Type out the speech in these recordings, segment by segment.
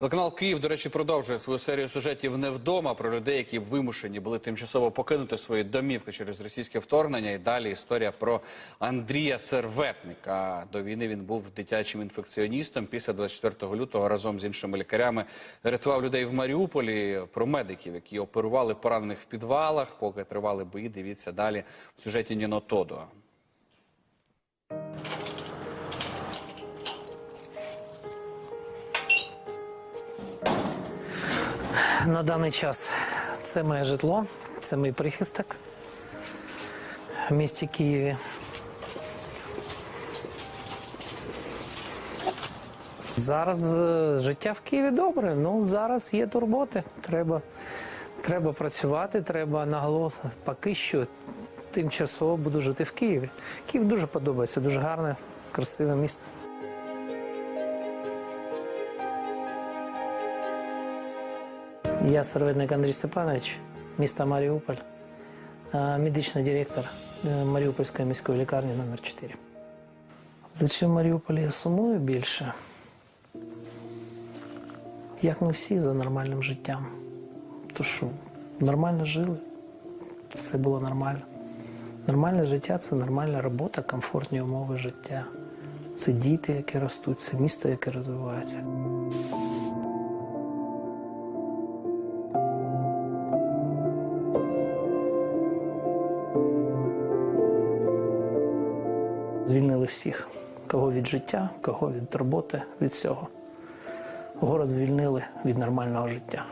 Телеканал Київ, до речі, продовжує свою серію сюжетів не вдома про людей, які вимушені були тимчасово покинути свої домівки через російське вторгнення. І далі історія про Андрія Серветника. До війни він був дитячим інфекціоністом. Після 24 лютого разом з іншими лікарями рятував людей в Маріуполі. Про медиків, які оперували поранених в підвалах. Поки тривали бої. Дивіться далі в сюжеті Ніно Тодо. На даний час це моє житло, це мій прихисток в місті Києві. Зараз е, життя в Києві добре, ну зараз є турботи. Треба, треба працювати, треба наголос. Поки що тимчасово буду жити в Києві. Київ дуже подобається, дуже гарне, красиве місто. Я серветник Андрій Степанович, міста Маріуполь, медичний директор е, Маріупольської міської лікарні номер 4 За чим в Маріуполі я сумую більше? Як ми всі за нормальним життям. То що нормально жили, все було нормально. Нормальне життя це нормальна робота, комфортні умови життя. Це діти, які ростуть, це місто, яке розвивається. Звільнили всіх, кого від життя, кого від роботи, від всього. Город звільнили від нормального життя.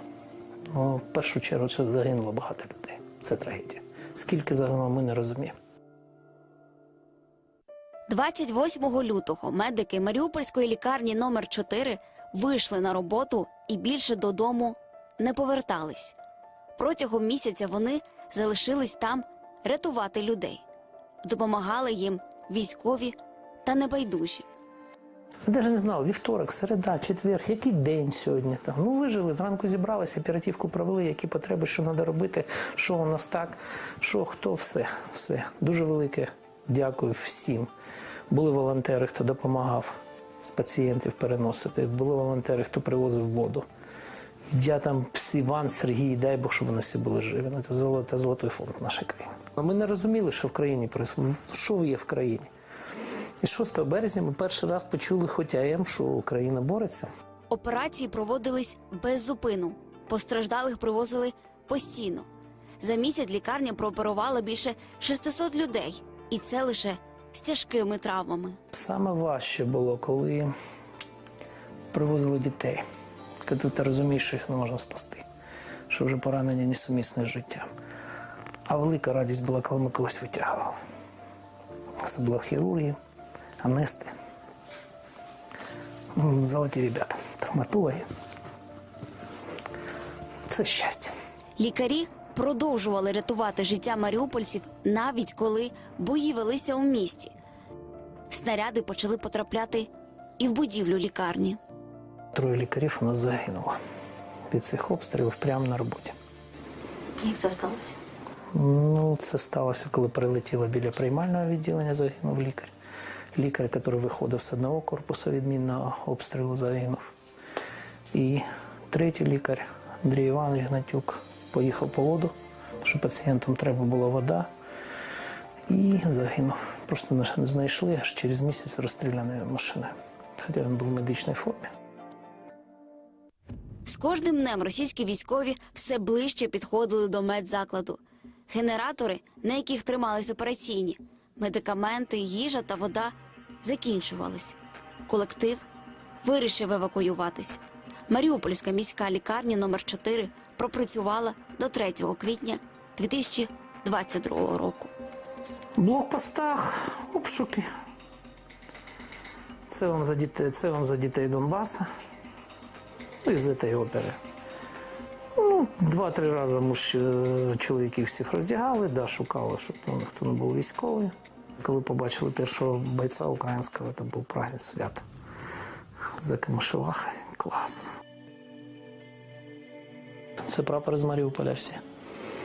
Ну, в першу чергу це загинуло багато людей. Це трагедія. Скільки загинуло, ми не розуміємо. 28 лютого медики Маріупольської лікарні номер 4 вийшли на роботу і більше додому не повертались. Протягом місяця вони залишились там рятувати людей, допомагали їм військові та небайдужі. Я навіть не знав, вівторок, середа, четвер, який день сьогодні там. Ну, вижили, зранку зібралися, оперативку провели, які потреби, що треба робити, що у нас так, що хто, все, все. Дуже велике дякую всім. Були волонтери, хто допомагав з пацієнтів переносити, були волонтери, хто привозив воду. Я там Іван, Сергій, дай Бог, щоб вони всі були живі. Ну, Це золото, золотий фонд нашої країни. Ми не розуміли, що в країні. Що є в країні? І 6 березня ми перший раз почули, хоч АМ, що Україна бореться. Операції проводились без зупину. Постраждалих привозили постійно. За місяць лікарня прооперувала більше 600 людей, і це лише з тяжкими травмами. Саме важче було, коли привозили дітей. Коли ти розумієш, що їх не можна спасти, що вже поранення несумісне з життям. А велика радість була, коли ми когось витягували. Особливо хірурги, анести. Золоті ребята, травматологи. Це щастя. Лікарі продовжували рятувати життя маріупольців навіть коли бої велися у місті. Снаряди почали потрапляти і в будівлю лікарні. Троє лікарів у нас загинуло від цих обстрілів прямо на роботі. Як це сталося? Ну, це сталося, коли прилетіло біля приймального відділення, загинув лікар. Лікар, який виходив з одного корпусу від мінного обстрілу, загинув. І третій лікар, Андрій Іванович Гнатюк, поїхав по воду, тому що пацієнтам треба була вода, і загинув. Просто не знайшли аж через місяць розстріляною машиною. Хоча він був в медичній формі. З кожним днем російські військові все ближче підходили до медзакладу. Генератори, на яких тримались операційні, медикаменти, їжа та вода закінчувались. Колектив вирішив евакуюватись. Маріупольська міська лікарня номер 4 пропрацювала до 3 квітня 2022 року. Блокпостах обшуки. Це вам за дітей, це вам за дітей Донбаса. І з цієї опери. Ну, два-три рази муж е, чоловіків всіх роздягали, да, шукали, щоб там ніхто не був військовий. Коли побачили першого бойця українського, це був праздник свят. За. Клас. Це прапор з Маріуполя всі.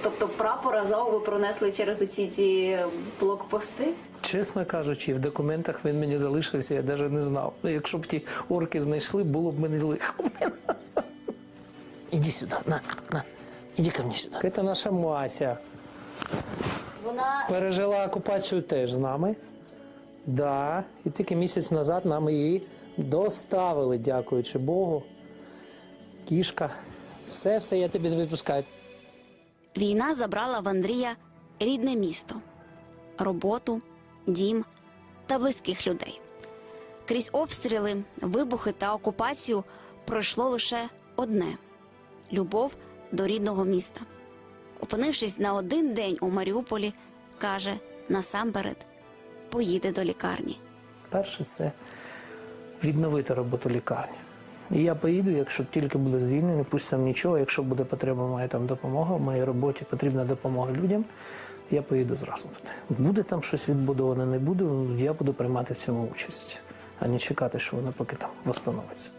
Тобто прапор Азов ви пронесли через оці ці блокпости? Чесно кажучи, в документах він мені залишився, я навіть не знав. Ну, якщо б ті орки знайшли, було б мені лихо. иди сюда, на, на, иди ко мне сюда. Это наша Мася. Вона Пережила окупацію теж з нами. Да, і тільки місяць назад нам її доставили, дякуючи Богу. Кішка. Все, все, я тобі не відпускаю. війна забрала в Андрія рідне місто, роботу, дім та близьких людей. Крізь обстріли, вибухи та окупацію пройшло лише одне любов до рідного міста. Опинившись на один день у Маріуполі, каже насамперед поїде до лікарні. Перше це відновити роботу лікарні. І я поїду, якщо тільки буде звільнений, пусть там нічого, якщо буде потреба, моя там допомога, в моїй роботі потрібна допомога людям, я поїду туди. Буде там щось відбудоване, не буде, я буду приймати в цьому участь, а не чекати, що воно поки там восстановиться.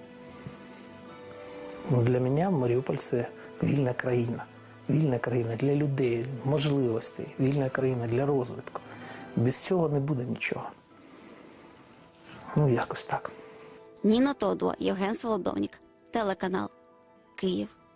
Ну, Для мене Маріуполь це вільна країна. Вільна країна для людей, можливостей, вільна країна для розвитку. Без цього не буде нічого. Ну, якось так. Ніна Тодуа, Євген Солодовнік, телеканал Київ.